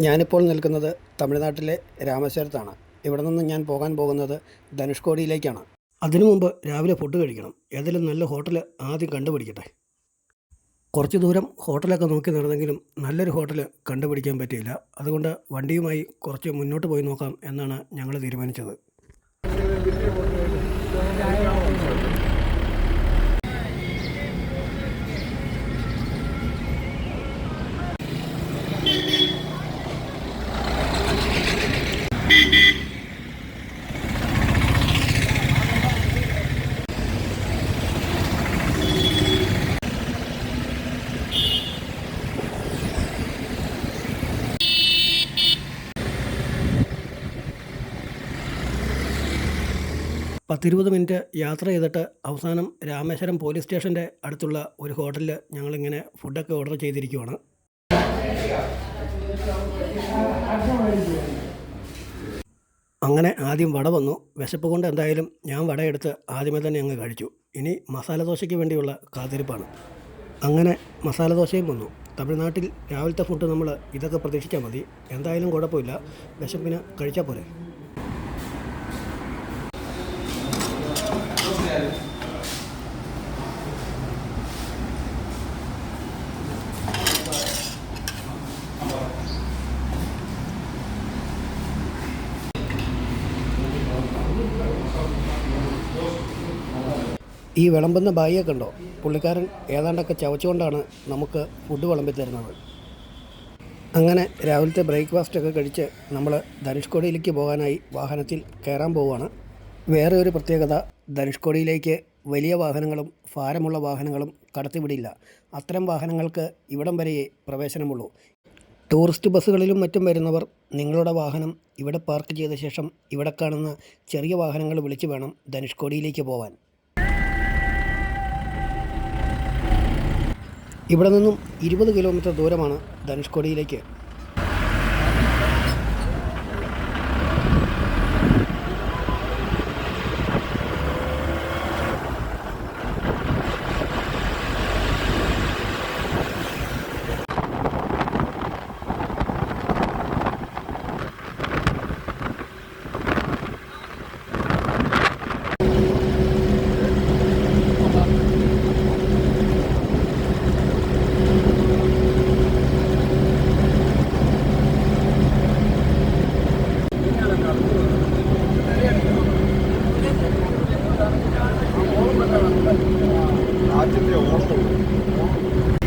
ഞാനിപ്പോൾ നിൽക്കുന്നത് തമിഴ്നാട്ടിലെ രാമേശ്വരത്താണ്. ഇവിടെ നിന്ന് ഞാൻ പോകാൻ പോകുന്നത് ധനുഷ്കോടിയിലേക്കാണ്. അതിനു മുമ്പ് രാവിലെ ഫുഡ് കഴിക്കണം. ഏതെങ്കിലും നല്ല ഹോട്ടൽ ആദ്യം കണ്ടുപിടിക്കട്ടെ. കുറച്ച് ദൂരം ഹോട്ടലൊക്കെ നോക്കി നടന്നെങ്കിലും നല്ലൊരു ഹോട്ടൽ കണ്ടുപിടിക്കാൻ പറ്റിയില്ല. അതുകൊണ്ട് വണ്ടിയുമായി കുറച്ച് മുന്നോട്ട് പോയി നോക്കാം എന്നാണ് ഞങ്ങൾ തീരുമാനിച്ചത്. പത്തിരുപത് മിനിറ്റ് യാത്ര ചെയ്തിട്ട് അവസാനം രാമേശ്വരം പോലീസ് സ്റ്റേഷന്റെ അടുത്തുള്ള ഒരു ഹോട്ടലിൽ ഞങ്ങളിങ്ങനെ ഫുഡൊക്കെ ഓർഡർ ചെയ്തിരിക്കുവാണ്. അങ്ങനെ ആദ്യം വട വന്നു. വിശപ്പ് കൊണ്ട് എന്തായാലും ഞാൻ വടയെടുത്ത് ആദ്യമേ തന്നെ അങ്ങ് കഴിച്ചു. ഇനി മസാല ദോശയ്ക്ക് വേണ്ടിയുള്ള കാത്തിരിപ്പാണ്. അങ്ങനെ മസാല ദോശയും വന്നു. തമിഴ്നാട്ടിൽ രാവിലത്തെ ഫുഡ് നമ്മൾ ഇതൊക്കെ പ്രതീക്ഷിച്ചാൽ മതി. എന്തായാലും കുഴപ്പമില്ല. വിശപ്പിന് കഴിച്ചാൽ പോരെ. ഈ വിളമ്പുന്ന ബായിയെ കണ്ടോ പുള്ളിക്കാരൻ ഏതാണ്ടൊക്കെ ചവച്ചുകൊണ്ടാണ് നമുക്ക് ഫുഡ് വിളമ്പി തരുന്നത് അങ്ങനെ രാവിലത്തെ ബ്രേക്ക്ഫാസ്റ്റൊക്കെ കഴിച്ച് നമ്മൾ ധനുഷ്കോടിയിലേക്ക് പോകാനായി വാഹനത്തിൽ കയറാൻ പോവുകയാണ്. വേറെ ഒരു പ്രത്യേകത ധനുഷ്കോടിയിലേക്ക് വലിയ വാഹനങ്ങളും ഭാരമുള്ള വാഹനങ്ങളും കടത്തിവിടില്ല. അത്തരം വാഹനങ്ങൾക്ക് ഇവിടം വരെയേ പ്രവേശനമുള്ളൂ. ടൂറിസ്റ്റ് ബസ്സുകളിലും മറ്റും വരുന്നവർ നിങ്ങളുടെ വാഹനം ഇവിടെ പാർക്ക് ചെയ്ത ശേഷം ഇവിടെ കാണുന്ന ചെറിയ വാഹനങ്ങൾ വിളിച്ച് വേണം ധനുഷ്കോടിയിലേക്ക് പോകാൻ ഇവിടെ നിന്നും ഇരുപത് കിലോമീറ്റർ ദൂരമാണ് ധനുഷ്കോടിയിലേക്ക്. Hadi de orada.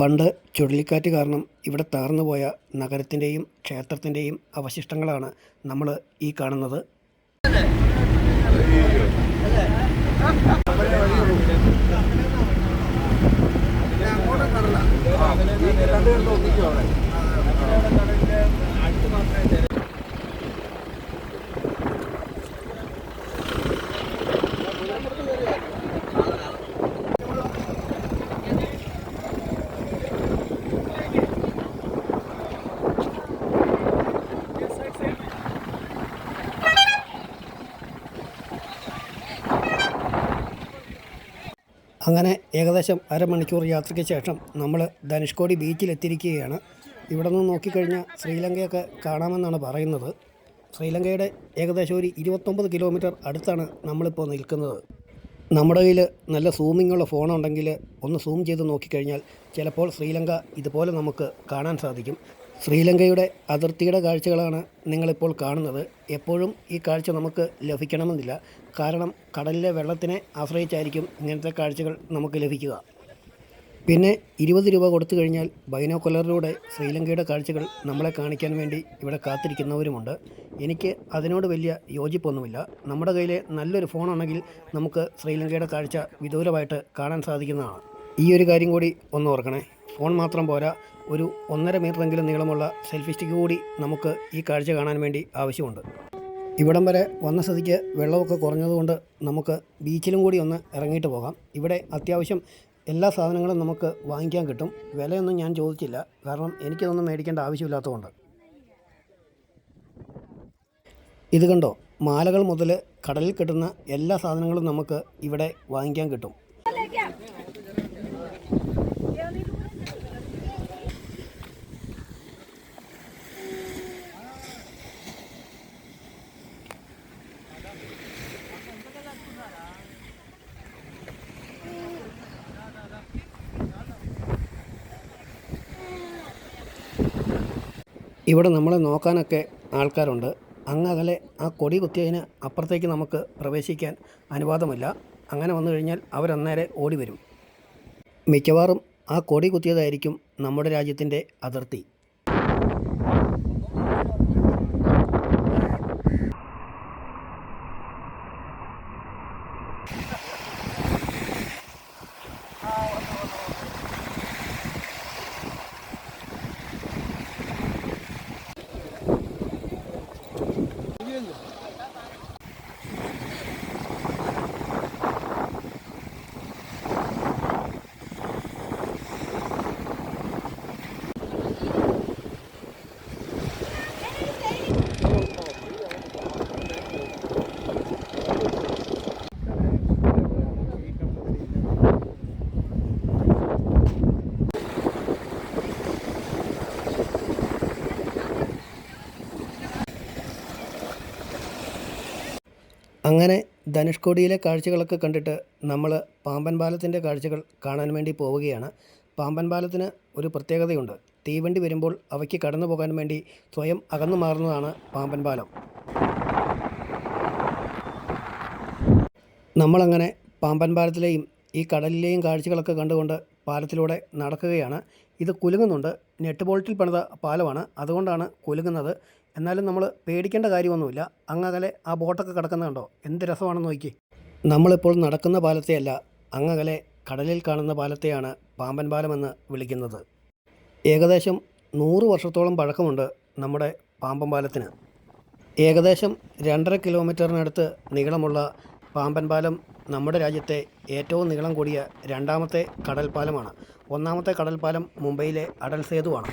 പണ്ട് ചുഴലിക്കാറ്റ് കാരണം ഇവിടെ താർന്നുപോയ നഗരത്തിന്റെയും ക്ഷേത്രത്തിന്റെയും അവശിഷ്ടങ്ങളാണ് നമ്മൾ ഈ കാണുന്നത്. അങ്ങനെ ഏകദേശം അരമണിക്കൂർ യാത്രയ്ക്ക് ശേഷം നമ്മൾ ധനുഷ്കോടി ബീച്ചിലെത്തിയിരിക്കുകയാണ്. ഇവിടെ നിന്ന് നോക്കിക്കഴിഞ്ഞാൽ ശ്രീലങ്കയൊക്കെ കാണാമെന്നാണ് പറയുന്നത്. ശ്രീലങ്കയുടെ ഏകദേശം ഒരു ഇരുപത്തൊമ്പത് കിലോമീറ്റർ അടുത്താണ് നമ്മളിപ്പോൾ നിൽക്കുന്നത്. നമ്മുടെ കയ്യിൽ നല്ല സൂമിങ്ങുള്ള ഫോണുണ്ടെങ്കിൽ ഒന്ന് സൂം ചെയ്ത് നോക്കിക്കഴിഞ്ഞാൽ ചിലപ്പോൾ ശ്രീലങ്ക ഇതുപോലെ നമുക്ക് കാണാൻ സാധിക്കും. ശ്രീലങ്കയുടെ അതിർത്തിയുടെ കാഴ്ചകളാണ് നിങ്ങളിപ്പോൾ കാണുന്നത്. എപ്പോഴും ഈ കാഴ്ച നമുക്ക് ലഭിക്കണമെന്നില്ല. കാരണം കടലിലെ വെള്ളത്തിനെ ആശ്രയിച്ചായിരിക്കും ഇങ്ങനത്തെ കാഴ്ചകൾ നമുക്ക് ലഭിക്കുക. പിന്നെ ഇരുപത് രൂപ കൊടുത്തു കഴിഞ്ഞാൽ ബൈനോക്കുലറിലൂടെ ശ്രീലങ്കയുടെ കാഴ്ചകൾ നമ്മളെ കാണിക്കാൻ വേണ്ടി ഇവിടെ കാത്തിരിക്കുന്നവരുമുണ്ട്. എനിക്ക് അതിനോട് വലിയ യോജിപ്പൊന്നുമില്ല. നമ്മുടെ കയ്യിലെ നല്ലൊരു ഫോണാണെങ്കിൽ നമുക്ക് ശ്രീലങ്കയുടെ കാഴ്ച വിദൂരമായിട്ട് കാണാൻ സാധിക്കുന്നതാണ്. ഈ ഒരു കാര്യം കൂടി ഒന്ന് ഓർക്കണേ. ഫോൺ മാത്രം പോരാ ഒരു ഒന്നര മീറ്ററെങ്കിലും നീളമുള്ള സെൽഫി സ്റ്റിക്ക് കൂടി നമുക്ക് ഈ കാഴ്ച കാണാൻ വേണ്ടി ആവശ്യമുണ്ട്. ഇവിടം വരെ വന്ന സ്ഥിതിക്ക് വെള്ളമൊക്കെ കുറഞ്ഞതുകൊണ്ട് നമുക്ക് ബീച്ചിലും കൂടി ഒന്ന് ഇറങ്ങിയിട്ട് പോകാം. ഇവിടെ അത്യാവശ്യം എല്ലാ സാധനങ്ങളും നമുക്ക് വാങ്ങിക്കാൻ കിട്ടും. വിലയൊന്നും ഞാൻ ചോദിച്ചില്ല. കാരണം എനിക്കതൊന്നും മേടിക്കേണ്ട ആവശ്യമില്ലാത്തതുകൊണ്ട്. ഇത് കണ്ടോ? മാലകൾ മുതൽ കടലിൽ കിട്ടുന്ന എല്ലാ സാധനങ്ങളും നമുക്ക് ഇവിടെ വാങ്ങിക്കാൻ കിട്ടും. ഇവിടെ നമ്മളെ നോക്കാനൊക്കെ ആൾക്കാരുണ്ട്. അങ്ങകലെ ആ കൊടി കുത്തിയതിന് അപ്പുറത്തേക്ക് നമുക്ക് പ്രവേശിക്കാൻ അനുവാദമില്ല. അങ്ങനെ വന്നു കഴിഞ്ഞാൽ അവരന്നേരെ ഓടി വരും മിക്കവാറും ആ കൊടി കുത്തിയതായിരിക്കും നമ്മുടെ രാജ്യത്തിന്റെ അതിർത്തി. അങ്ങനെ ധനുഷ്കോടിയിലെ കാഴ്ചകളൊക്കെ കണ്ടിട്ട് നമ്മൾ പാമ്പൻ പാലത്തിന്റെ കാഴ്ചകൾ കാണാൻ വേണ്ടി പോവുകയാണ്. പാമ്പൻ പാലത്തിന് ഒരു പ്രത്യേകതയുണ്ട്. തീവണ്ടി വരുമ്പോൾ അവയ്ക്ക് കടന്നു പോകാൻ വേണ്ടി സ്വയം അകന്നു മാറുന്നതാണ് പാമ്പൻ പാലം. നമ്മളങ്ങനെ പാമ്പൻ പാലത്തിലെയും ഈ കടലിലെയും കാഴ്ചകളൊക്കെ കണ്ടുകൊണ്ട് പാലത്തിലൂടെ നടക്കുകയാണ്. ഇത് കുലുങ്ങുന്നുണ്ട്. നെറ്റ് ബോൾട്ടിൽ പണിത പാലമാണ്. അതുകൊണ്ടാണ് കുലുങ്ങുന്നത്. എന്നാലും നമ്മൾ പേടിക്കേണ്ട കാര്യമൊന്നുമില്ല. അങ്ങകലെ ആ ബോട്ടൊക്കെ കിടക്കുന്ന കണ്ടോ? എന്ത് രസമാണെന്ന് നോക്കി നമ്മളിപ്പോൾ നടക്കുന്ന പാലത്തെയല്ല അങ്ങകലെ കടലിൽ കാണുന്ന പാലത്തെയാണ് പാമ്പൻ പാലമെന്ന് വിളിക്കുന്നത്. ഏകദേശം നൂറ് വർഷത്തോളം പഴക്കമുണ്ട് നമ്മുടെ പാമ്പൻ പാലത്തിന്. ഏകദേശം രണ്ടര കിലോമീറ്ററിനടുത്ത് നീളമുള്ള പാമ്പൻ പാലം നമ്മുടെ രാജ്യത്തെ ഏറ്റവും നീളം കൂടിയ രണ്ടാമത്തെ കടൽപ്പാലമാണ്. ഒന്നാമത്തെ കടൽപ്പാലം പാലം മുംബൈയിലെ അടൽ സേതുവാണ്.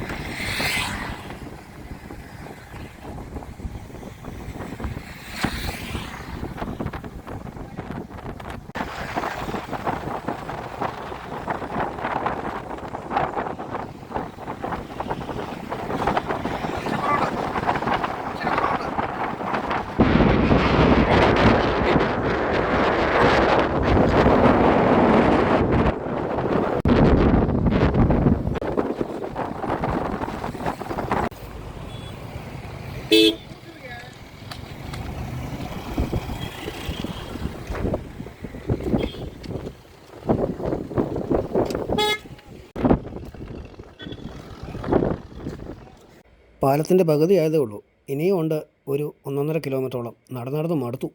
പാലത്തിന്റെ പകുതി ആയതേ ഉള്ളൂ. ഇനിയും ഉണ്ട് ഒരു ഒന്നൊന്നര കിലോമീറ്ററോളം. നടന്നു നടന്ന് മടുത്തു.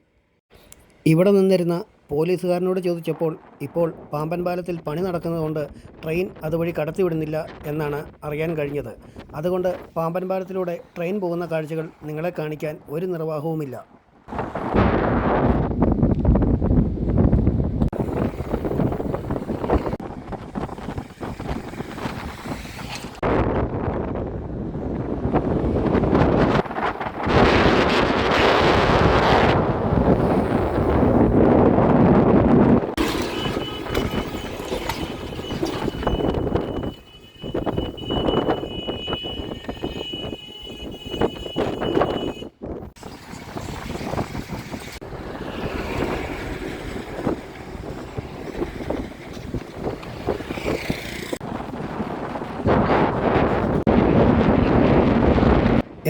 ഇവിടെ നിന്നിരുന്ന പോലീസുകാരനോട് ചോദിച്ചപ്പോൾ ഇപ്പോൾ പാമ്പൻ പാലത്തിൽ പണി നടക്കുന്നതുകൊണ്ട് ട്രെയിൻ അതുവഴി കടത്തിവിടുന്നില്ല എന്നാണ് അറിയാൻ കഴിഞ്ഞത്. അതുകൊണ്ട് പാമ്പൻ പാലത്തിലൂടെ ട്രെയിൻ പോകുന്ന കാഴ്ചകൾ നിങ്ങളെ കാണിക്കാൻ ഒരു നിർവാഹവുമില്ല.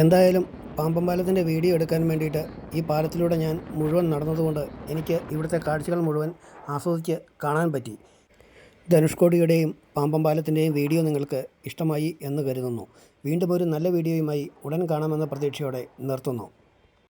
എന്തായാലും പാമ്പം പാലത്തിന്റെ വീഡിയോ എടുക്കാൻ വേണ്ടിയിട്ട് ഈ പാലത്തിലൂടെ ഞാൻ മുഴുവൻ നടന്നതുകൊണ്ട് എനിക്ക് ഇവിടുത്തെ കാഴ്ചകൾ മുഴുവൻ ആസ്വദിച്ച് കാണാൻ പറ്റി. ധനുഷ്കോടിയുടെയും പാമ്പം പാലത്തിന്റെയും വീഡിയോ നിങ്ങൾക്ക് ഇഷ്ടമായി എന്ന് കരുതുന്നു. വീണ്ടും ഒരു നല്ല വീഡിയോയുമായി ഉടൻ കാണാമെന്ന പ്രതീക്ഷയോടെ നിർത്തുന്നു.